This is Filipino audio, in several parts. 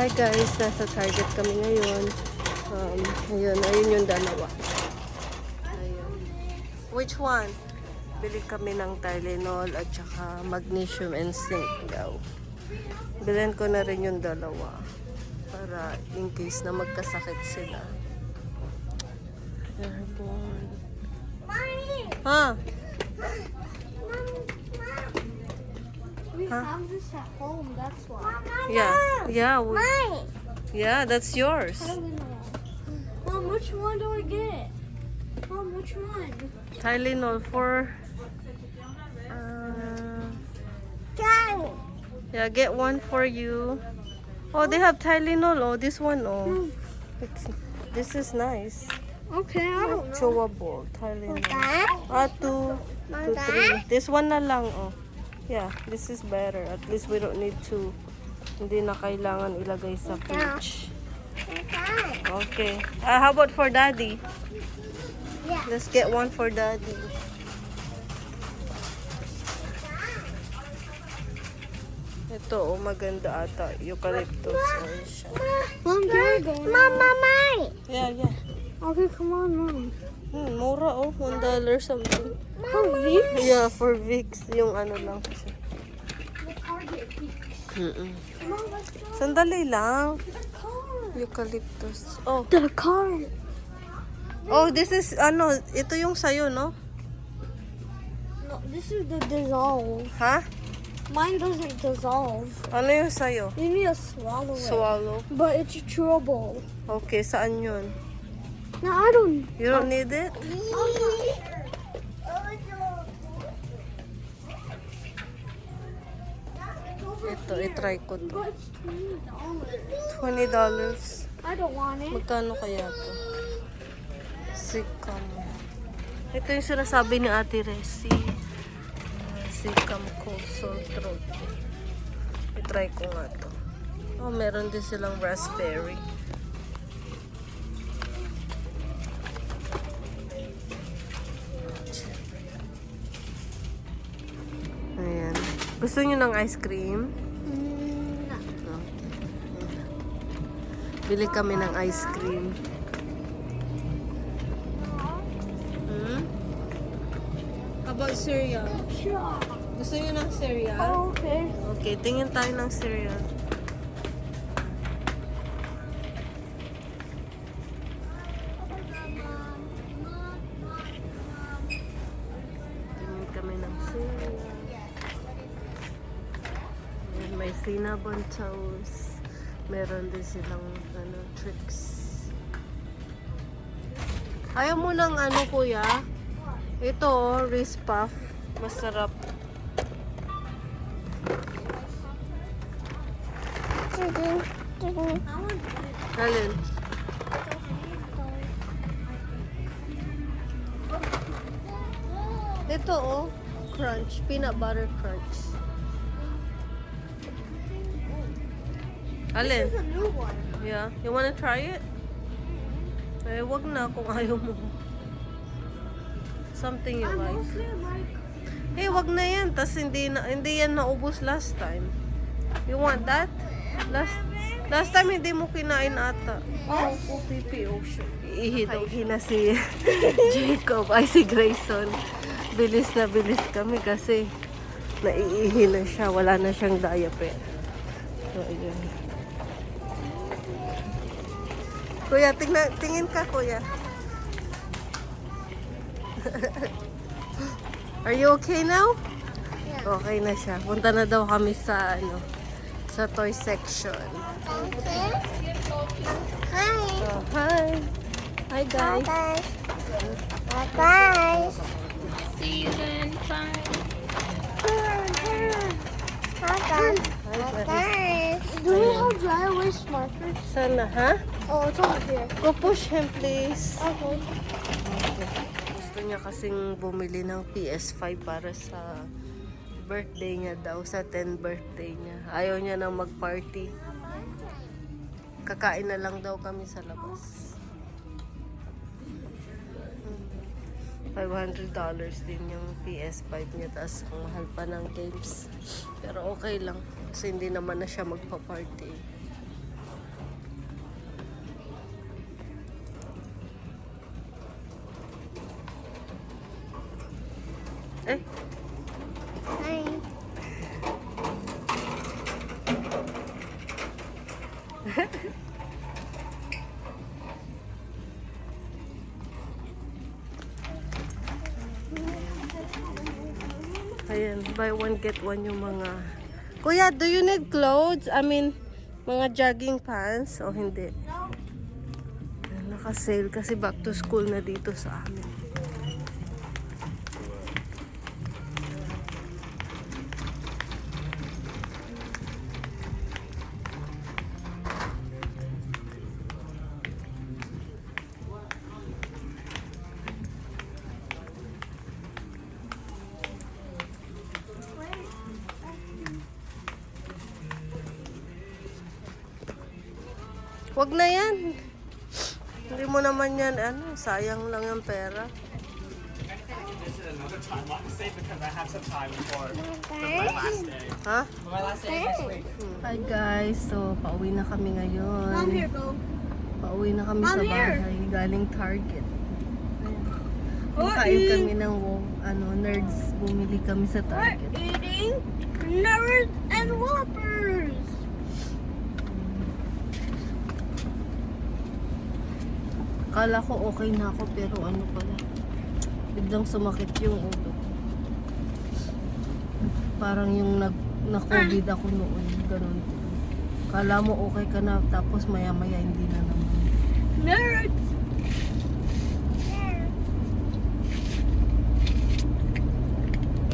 Hi guys, nasa Target kami ngayon. Um, ayun, ayun yung dalawa. Ayun. Which one? Bili kami ng Tylenol at saka magnesium and zinc daw. Bilhin ko na rin yung dalawa para in case na magkasakit sila. Airborne. Ha? We Huh? have this at home, that's why. Yeah. Yeah. we- yeah, that's yours. Mom, which one do I get? Mom, which one? Tylenol for uh, Yeah, get one for you. Oh, they have Tylenol. Oh, this one. Oh, it's, this is nice. Okay, I don't know. Chewable Tylenol. Ah, two, two, three. This one na lang. Oh, yeah, this is better. At least we don't need to. Hindi na kailangan ilagay sa fridge. Okay. Ah, how about for daddy? Yeah. Let's get one for daddy. Ito, oh, maganda ata. Eucalyptus oil siya. Mom, there you go. Mama, mine. Yeah, yeah. Okay, come on, Mom. Hmm, mura oh. One dollar something. For Vicks? Yeah, for Vicks. Yung ano lang siya. Let's go. Sandali lang. Eucalyptus. Oh. The car. Oh, this is, ano, ito yung sayo, no? No, this is the dissolve. Ha? Mine doesn't dissolve. Ano yung sayo? You need to swallow it. Swallow. But it's chewable. Okay, saan yun? No, I don't. You don't need it? Ito, itry ko to. But it's twenty dollars. $20. I don't want it. Magkano kaya to? Sikam. Ito yung sinasabi ni Ate Resi. Sikam cold sore throat. I-try ko nga to. Oh, meron din silang raspberry. Gusto niyo ng ice cream? Bili kami ng ice cream. Hmm? About cereal? Gusto niyo ng cereal? Oh, okay. Okay, tingin tayo ng cereal. Tingin kami ng cereal. Ayan, may cinnamon toast. Meron din silang ano, tricks. Ayaw mo ng ano kuya? Ito oh, Reese Puff. Masarap. Alin? Ito oh, crunch, peanut butter crunch. Alin? This is a new one. Yeah, you wanna try it? Eh, wag na kung ayaw mo. Something you I like. mostly like. Eh, wag na yan. Tas hindi, na, hindi yan naubos last time. You want that? Last last time hindi mo kinain ata. Oh, oh pipi. Oh, shit. Iihi daw. Na si Jacob. Ay, si Grayson. Bilis na bilis kami kasi naiihi na siya. Wala na siyang diaper. So, ayun. Kuya, tingnan, tingin ka, kuya. Are you okay now? Yeah. Okay na siya. Punta na daw kami sa ano sa toy section. Okay. Hi. So, hi. Hi guys. guys. Hi guys. See you then. Bye. Hi guys. Hi guys. Do we have dry erase markers? Sana, ha? Oh, it's over here. Go push him, please. Okay. Gusto niya kasing bumili ng PS5 para sa birthday niya daw, sa 10 birthday niya. Ayaw niya nang mag-party. Kakain na lang daw kami sa labas. $500 din yung PS5 niya tapos ang mahal pa ng games pero okay lang kasi hindi naman na siya magpa-party one get one yung mga... Kuya, do you need clothes? I mean, mga jogging pants o hindi? Naka-sale kasi back to school na dito sa amin. Wag na yan. Hindi mo naman yan, ano, sayang lang yung pera. This is another time. Not to say because I have some time for my last day. Ha? My last day is next week. Hi guys, so pauwi na kami ngayon. Mom, here, go. Pauwi na kami Mom, sa here. bahay, galing Target. We're Kain kami ng wo- ano, nerds. Bumili kami sa we're Target. eating Nerds and Whoppers. Kala ko okay na ako pero ano pala. Biglang sumakit yung ulo. Parang yung nag na-COVID ako noon, ganun. Kala mo okay ka na tapos maya-maya hindi na naman. Nerds.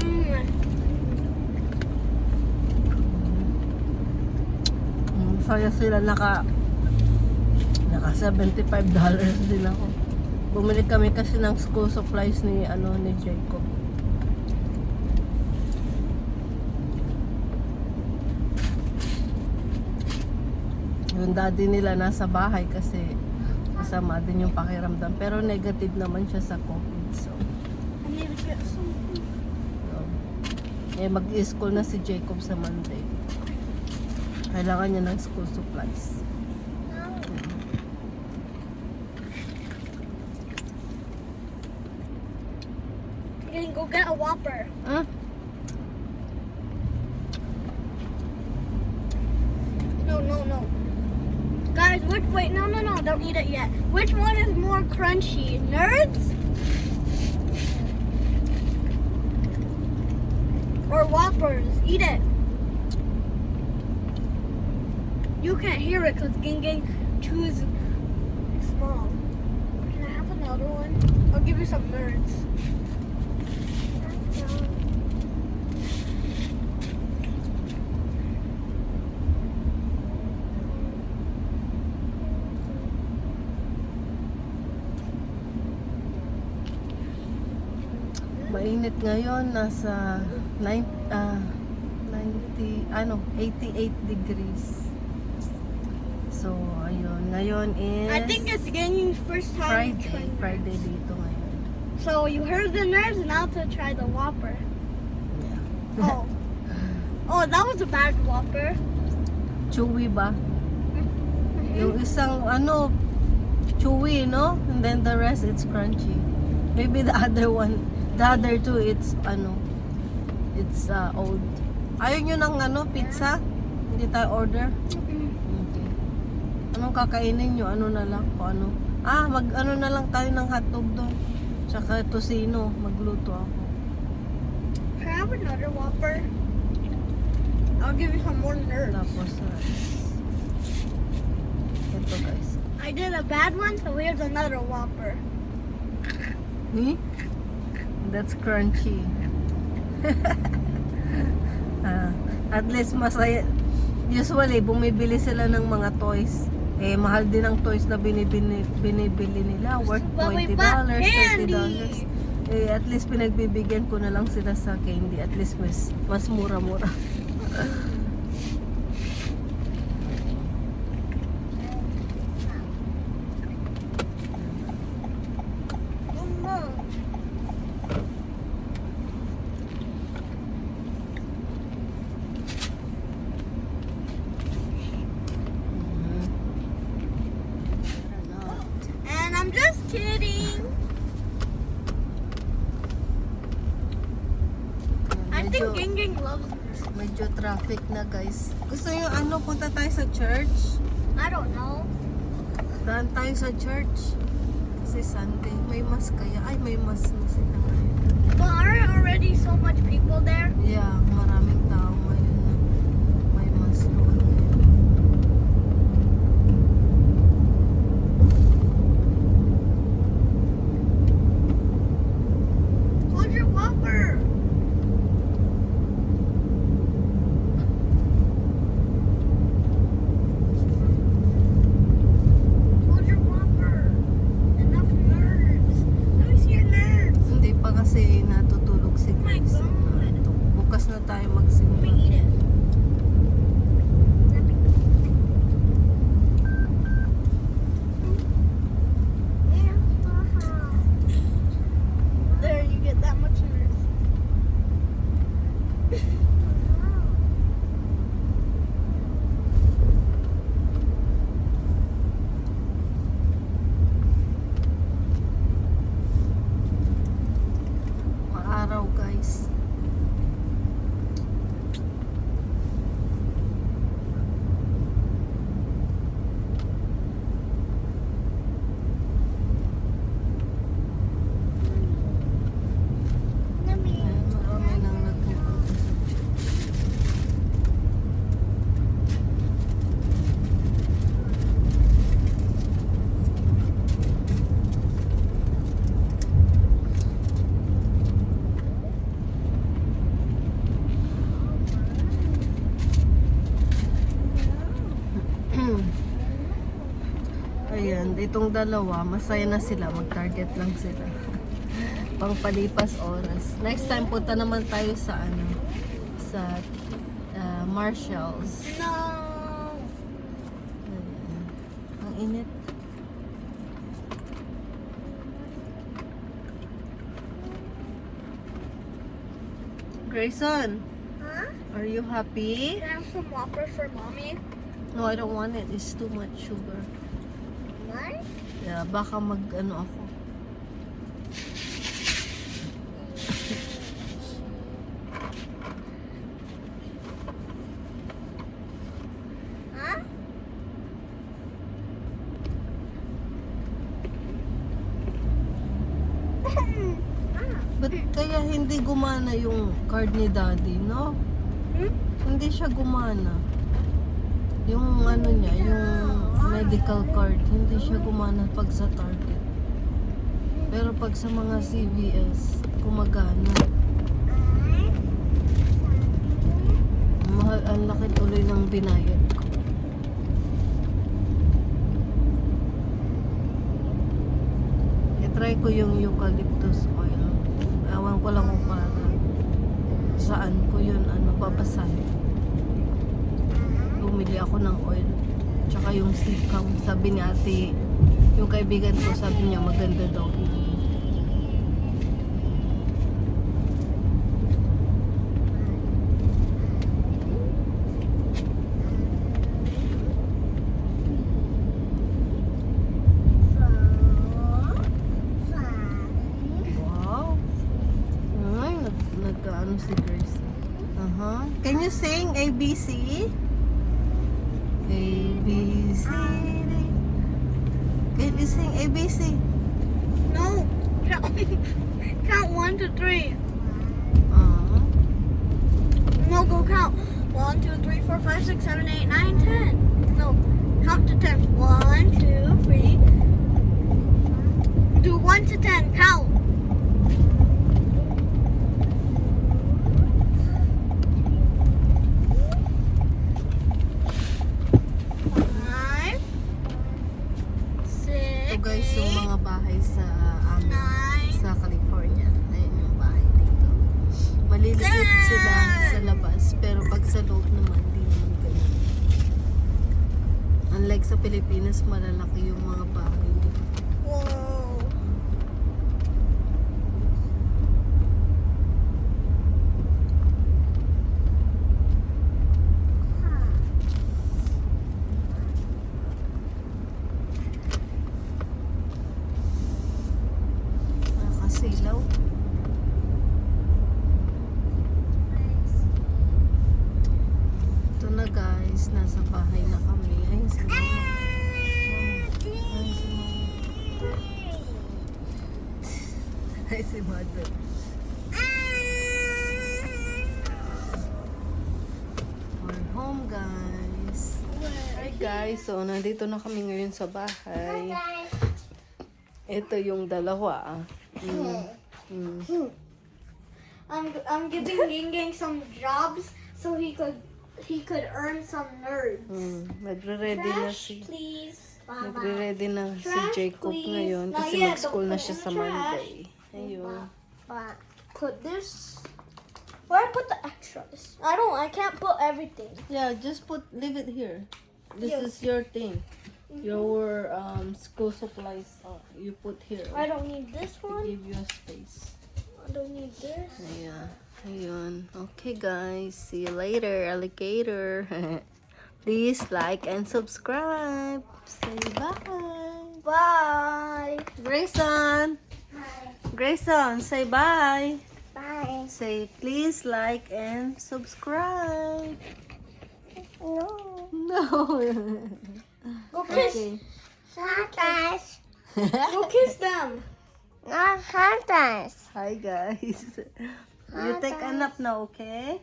Mm. Mm, saya sila naka naka 75 dollars din ako. Bumili kami kasi ng school supplies ni ano ni Jacob. Yung daddy nila nasa bahay kasi masama din yung pakiramdam. Pero negative naman siya sa COVID. So, so eh, mag-school na si Jacob sa Monday. Kailangan niya ng school supplies. Whopper. Mm. No, no, no. Guys, which wait, no, no, no, don't eat it yet. Which one is more crunchy? Nerds? Or Whoppers? Eat it. You can't hear it because Ging Gang chews small. Can I have another one? I'll give you some nerds. Mainit ngayon, nasa 9, ah, 90, ano, 88 degrees. So, ayun. Ngayon is I think it's Gang's first time Friday. Friday dito ngayon. So you heard the nerds, now to try the Whopper. Yeah. Oh. oh, that was a bad Whopper. Chewy ba? Yung isang, ano, chewy, no? And then the rest, it's crunchy. Maybe the other one, the other two, it's, ano, it's uh, old. Ayaw nyo ng, ano, pizza? Hindi tayo order? Okay. Anong kakainin nyo? Ano na lang? O ano? Ah, mag ano na lang tayo ng hotdog doon. Tsaka tosino. Magluto ako. Can I have another Whopper? I'll give you some more nerds. Tapos, rice. Ito guys. I did a bad one, so here's another Whopper. Hmm? That's crunchy. ah, at least masaya. Usually, bumibili sila ng mga toys. Eh, mahal din ang toys na binibili, binibili nila. Worth But we $20, bought $30. candy. Eh, at least pinagbibigyan ko na lang sila sa candy. At least mas, mas mura-mura. And I'm just kidding. think Medyo, Ging Ging loves this. medyo traffic na guys. Gusto nyo ano, punta tayo sa church? I don't know. Daan tayo sa church. Kasi Sunday. May mas kaya. Ay, may mas na sila. But aren't already so much people there? Yeah, maraming guys. Itong dalawa, masaya na sila. Mag-target lang sila. Pang palipas oras. Next time, punta naman tayo sa ano, sa ah, Marshalls. No. Ayan. Ang init. Grayson, Huh? are you happy? Can I have some whoppers for mommy? No, I don't want it. It's too much sugar. Yeah, baka mag ano ako. Ba't kaya hindi gumana yung card ni daddy, no? Hmm? Hindi siya gumana. Yung ano niya, yung medical card, hindi siya gumana pag sa Target. Pero pag sa mga CVS, gumagana. Mahal, ang laki tuloy ng binayad ko. I-try ko yung eucalyptus oil. Ewan ko lang kung para saan ko yun ano, babasahin. Bumili ako ng oil. Tsaka yung sikam. Sabi ni ate, yung kaibigan ko, sabi niya maganda daw. Five, six, seven, eight, nine, ten. No, count to ten. One, two, three. Do one to ten. Count. Guys. So, nandito na kami ngayon sa bahay. Ito yung dalawa. Mm. Mm. I'm I'm giving Ging Gang some jobs so he could he could earn some nerds. Mm. Nagre-ready na si... please. Mama. Nagre-ready na si Trash, Jacob please. ngayon kasi yet. mag-school na siya sa. Monday. Ayun. But put this. Where I put the extras? I don't. I can't put everything. Yeah, just put leave it here. This Yes. is your thing. Your um school supplies uh, you put here. I don't need this one. Give you a space. I don't need this. Yeah. Ayun. Okay guys, see you later, alligator. Please like and subscribe. Say bye. Bye. Grayson. Grayson, say bye. Bye. Say please like and subscribe. No. No. Go kiss. okay. Santas. Go kiss them. Not Santa's. Hi guys. You take a nap now, okay?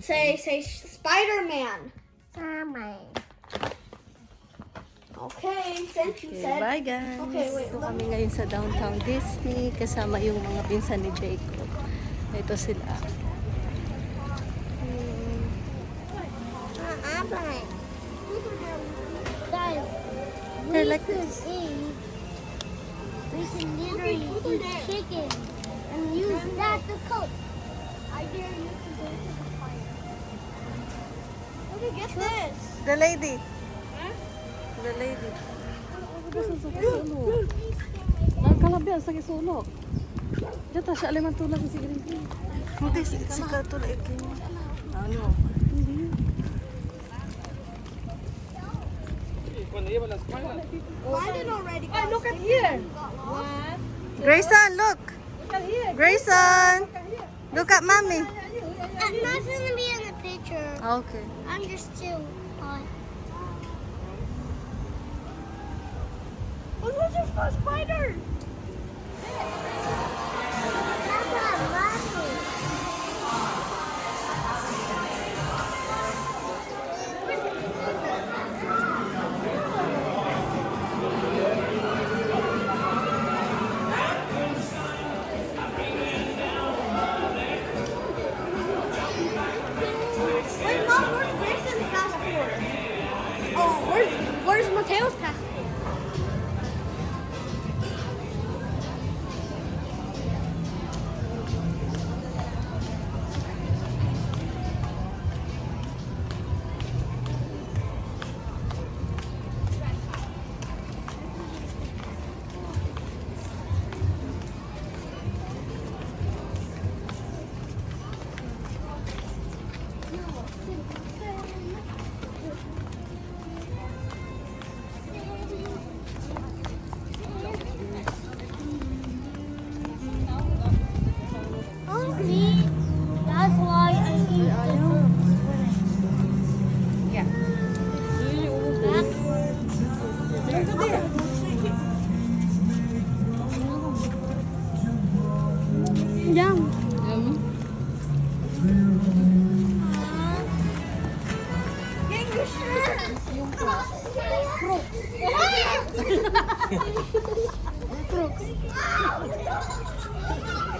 Say say Spider Man. Mama. Okay. Since you Okay, said. bye guys. Okay, wait, So, kami ngayon sa downtown Disney kasama yung mga pinsan ni Jacob. Ito sila. Guys, They're like this. eat. We can literally eat chicken and use that to cook. I dare you to go to the fire. Look get this. The lady. The lady. Nagkalabi ang sakit sulok. Dito siya alam ang tulog si Grindy. Hindi, si, Kato like Ano? Cuando lleva la. Landon already got look at here. Grayson, look. Look at here. Grayson. Look at mommy. I'm not gonna be in the picture. Okay. I'm just too hot. Look what's this spider?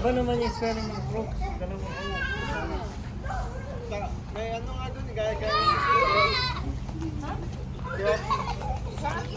Iba naman yung spelling ng fruit. Ganun mo. May ano nga dun, gaya gaya. Diba? Daddy,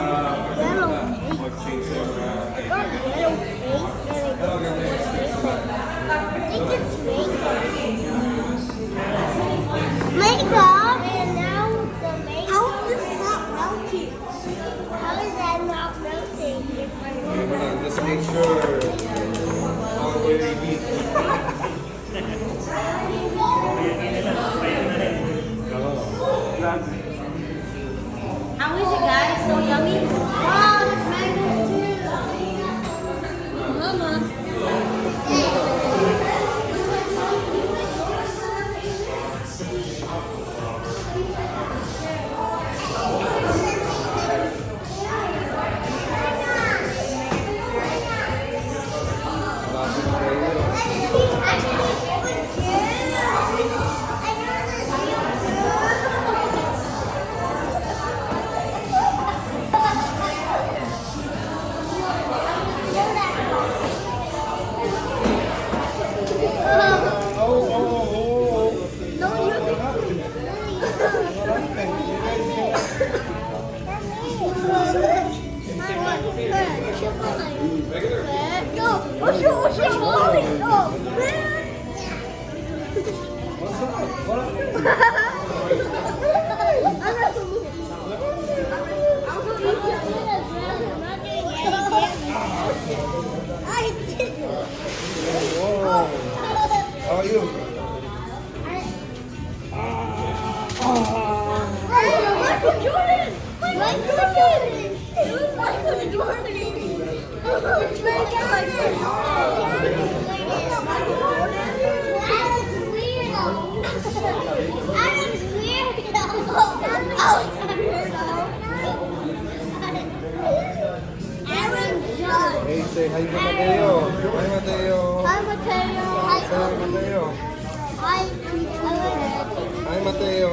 It was Michael Jordan! It was Michael Hey, say hi to Mateo. Hi, Mateo. Hi, Mateo. Say hi, Mateo. Hi, Hi, Mateo.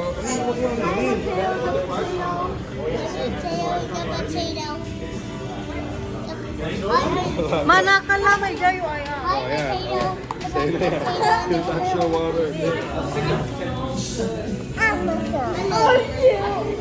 Nilin? Manakala may dayo ay. Oh, yeah. Say that. You touch your water. Oh, yeah.